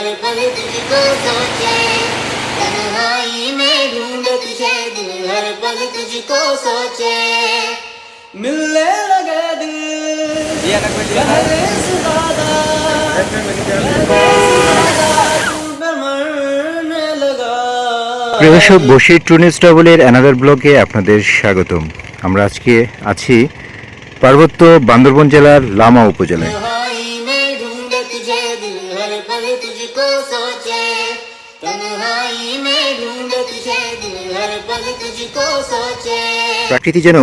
हर पल तुझको सोचे तन्हाई में ढूंढे तुझे दिल हर पल तुझको सोचे मिलने लगे दिल पहले से ज्यादा तू पे मरने लगा প্রিয় দর্শক বসির টুনিস ট্রাভেলের অ্যানাদার ব্লগে আপনাদের স্বাগতম আমরা আজকে আছি পার্বত্য বান্দরবন জেলার লামা উপজেলায় दिल हर पल तुझको सोचे तन्हाई में ढूंढे तुझे दिल हर पल तुझको सोचे প্রাকৃতি যেন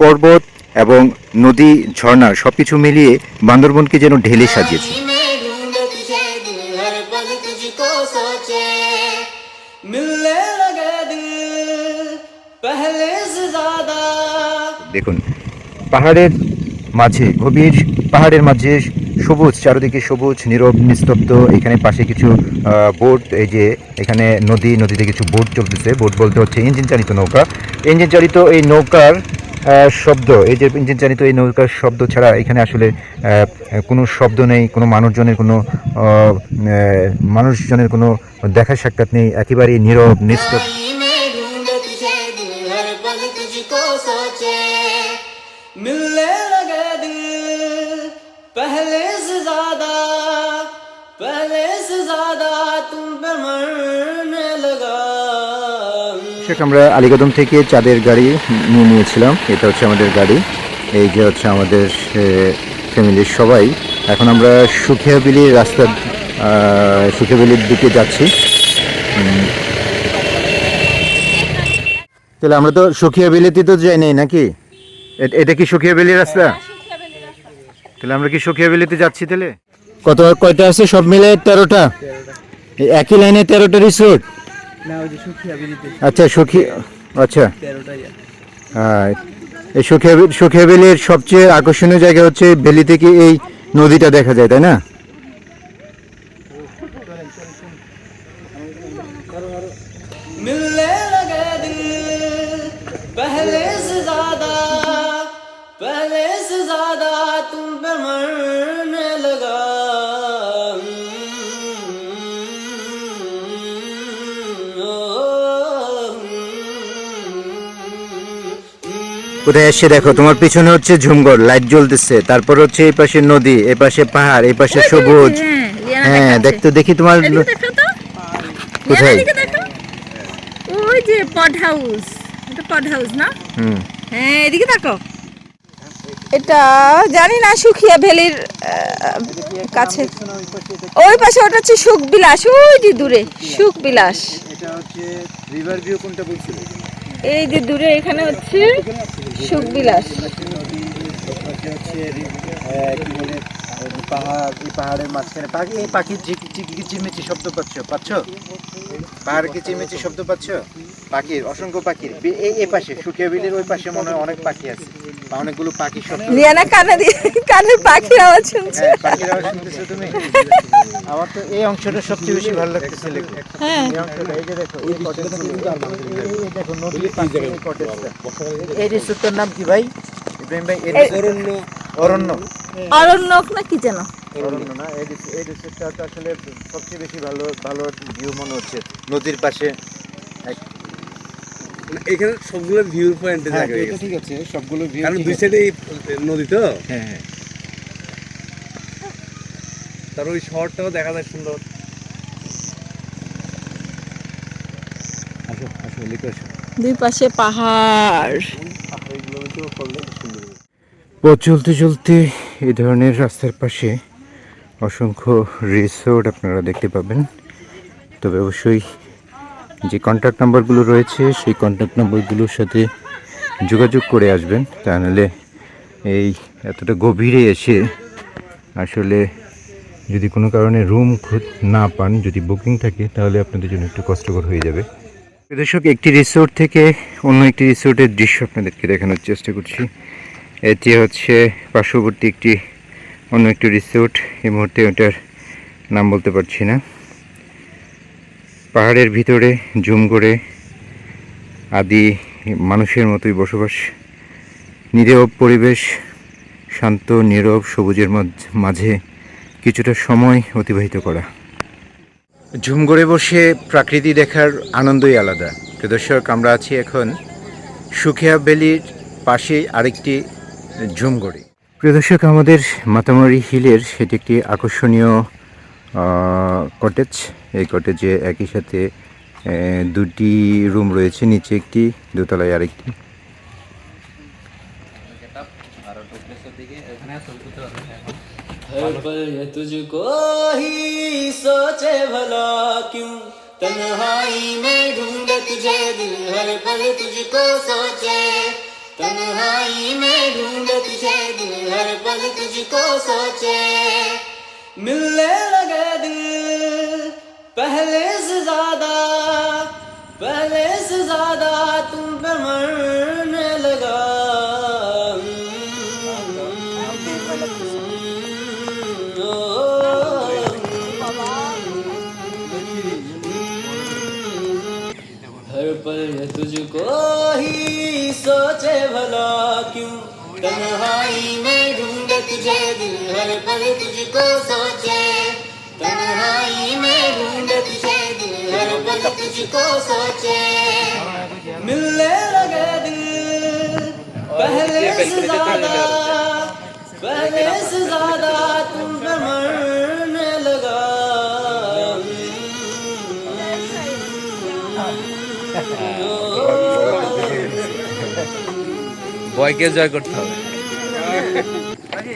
পর্বত এবং নদী ঝর্ণা সবকিছু মিলিয়ে বান্দরবনকে যেন ঢেলে সাজিয়েছে तन्हाई में ढूंढे तुझे दिल हर पल तुझको सोचे मिलने लगे दिल पहले से ज्यादा দেখুন পাহাড়ের মাঝে গভীর পাহাড়ের মাঝে সবুজ চারিদিকে সবুজ নীরব নিস্তব্ধ এখানে পাশে কিছু আহ, বোট এই যে এখানে নদী নদীতে কিছু বোট চলতেছে বোট বলতে হচ্ছে ইঞ্জিন চালিত নৌকা ইঞ্জিন চালিত এই নৌকার আহ, শব্দ এই যে ইঞ্জিন চালিত এই নৌকার শব্দ ছাড়া এখানে আসলে আহ, কোনো শব্দ নেই কোনো মানুষজনের কোনো আহ, আহ, মানুষজনের কোনো দেখা সাক্ষাৎ নেই একেবারেই নীরব নিস্তব্ধ तन्हाई में ढूंढे तुझे दिल हर पल तुझको सोचे मिलने শেখ, আমরা আলিগদম থেকে চাঁদের গাড়ি নিয়ে নিয়েছিলাম। এটা হচ্ছে আমাদের গাড়ি। এই যে হচ্ছে আমাদের ফ্যামিলির সবাই। এখন আমরা সুখিয়াবিলির রাস্তা সুখিয়াবিলির দিকে যাচ্ছি। তাহলে আমরা তো সুখিয়াবিলিতে তো যাই নাই নাকি? এটা কি সুখিয়াবিলি রাস্তা? তাহলে আমরা কি সুখিয়াবিলিতে যাচ্ছি তাহলে? কত, কয়টা আছে সব মিলে তেরোটা? একই লাইনে তেরোটা রিসোর্ট না ওই যে সুখিয়া বিলিতে আচ্ছা সুখী আচ্ছা তেরোটাই হ্যাঁ এই সুখিয়া সুখিয়া ভ্যালির সবচেয়ে আকর্ষণীয় জায়গা হচ্ছে ভ্যালি থেকে এই নদীটা দেখা যায় তাই না मिलने लगे दिल पहले से ज्यादा पहले से ज्यादा तुम पे मरने কোথায় এসে দেখো তোমার পিছনে হচ্ছে ঝুমঘর লাইট জ্বলতেছে। তারপর হচ্ছে এই পাশে নদী এই পাশে পাহাড় এই পাশে সবুজ। হ্যাঁ দেখতে দেখি তোমার কোথায়? ওই যে পড হাউস এটা পড হাউস না? হুম। হ্যাঁ এদিকে দেখো। এটা জানি না সুখিয়া ভ্যালির কাছে। ওই পাশে ওটা হচ্ছে সুখ বিলাস। ওই যে দূরে সুখ বিলাস। এটা হচ্ছে রিভার ভিউ কোনটা বলছিলে? এই যে দূরে এখানে হচ্ছে সুখ বিলাস হচ্ছে কি পাহাড় পাহাড়ের মাঝখানে পাখি এই শব্দ পাচ্ছ পাহাড় শব্দ পাচ্ছ পাখির, অসংখ্য পাখির। এই পাশে সুখিয়া বিলের ওই পাশে মনে হয় অনেক পাখি আছে। অনেকগুলো পাখির শব্দ লিয়ানা কানে দিয়ে কানের পাখির আওয়াজ শুনছে। হ্যাঁ পাখির আওয়াজ শুনতেছো তুমি? আমার তো এই অংশটা সবচেয়ে বেশি ভালো লাগতেছে লেখো হ্যাঁ। এই অংশটা এই যে দেখো এই কটেজটা এই এই দেখো পাশে এই কটেজটা এই রিসোর্টটার নাম কি ভাই? ইব্রাহিম ভাই এই অরণ্য। অরণ্য। অরণ্যক না কি যেন? অরণ্য না এই এই রিসোর্টটা আসলে সবচেয়ে বেশি ভালো ভালো ভিউ মনে হচ্ছে। নদীর পাশে এক- এখানে সবগুলো ভিউ পয়েন্টে জায়গা এটা ঠিক আছে সবগুলো ভিউ কারণ দুই সাইডে নদী তো। হ্যাঁ হ্যাঁ। তার ওই শহরটাও দেখা যায় সুন্দর। আসো আসো লিখে আসো। দুই পাশে পাহাড়। পথ চলতে চলতে এই ধরনের রাস্তার পাশে অসংখ্য রিসোর্ট আপনারা দেখতে পাবেন। তবে অবশ্যই যে কন্ট্যাক্ট নাম্বারগুলো রয়েছে, সেই কন্ট্যাক্ট নাম্বারগুলোর সাথে যোগাযোগ করে আসবেন। তা নাহলে এই এতটা গভীরে এসে আসলে যদি কোনো কারণে রুম না পান, যদি বুকিং থাকে, তাহলে আপনাদের জন্য একটু কষ্টকর হয়ে যাবে। দর্শক, একটি রিসোর্ট থেকে অন্য একটি রিসোর্টের দৃশ্য আপনাদেরকে দেখানোর চেষ্টা করছি। এটি হচ্ছে পার্শ্ববর্তী একটি অন্য একটি রিসোর্ট এই মুহূর্তে ওটার নাম বলতে পারছি না। পাহাড়ের ভিতরে জুম করে আদি মানুষের মতোই বসবাস। নীরব পরিবেশ শান্ত নীরব সবুজের মাঝে কিছুটা সময় অতিবাহিত করা। ঝুমঘরে বসে প্রাকৃতি দেখার আনন্দই আলাদা। দর্শক আমরা আছি এখন সুখিয়া ভ্যালির পাশে আরেকটি ঝুমঘরে প্রিয় দর্শক আমাদের মাতামারি হিলের সেটি একটি আকর্ষণীয় কটেজ এই কটেজে একই সাথে আহ, দুটি রুম রয়েছে নিচে একটি দোতলায় আরেকটি हर पल ये तुझको ही सोचे भला क्यों तन्हाई में ढूंढे तुझे दिल हर पल तुझको सोचे तन्हाई में ढूंढे तुझे दिल हर पल तुझको सोचे मिलने लगे दिल, पहले से ज़्यादा, पहले से ज़्यादा तुम पे मरने लगा। हर पल ये तुझको ही सोचे भला क्यों तन्हाई में ढूंढे तुझे दिल हर पल तुझको सोचे तन्हाई में ढूंढे तुझे दिल हर पल तुझको सोचे मिलने लगे दिल पहले से ज्यादा पहले से ज्यादा तुम पे मरने लगा ভয়কে জয় করতে হবে हर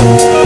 Oh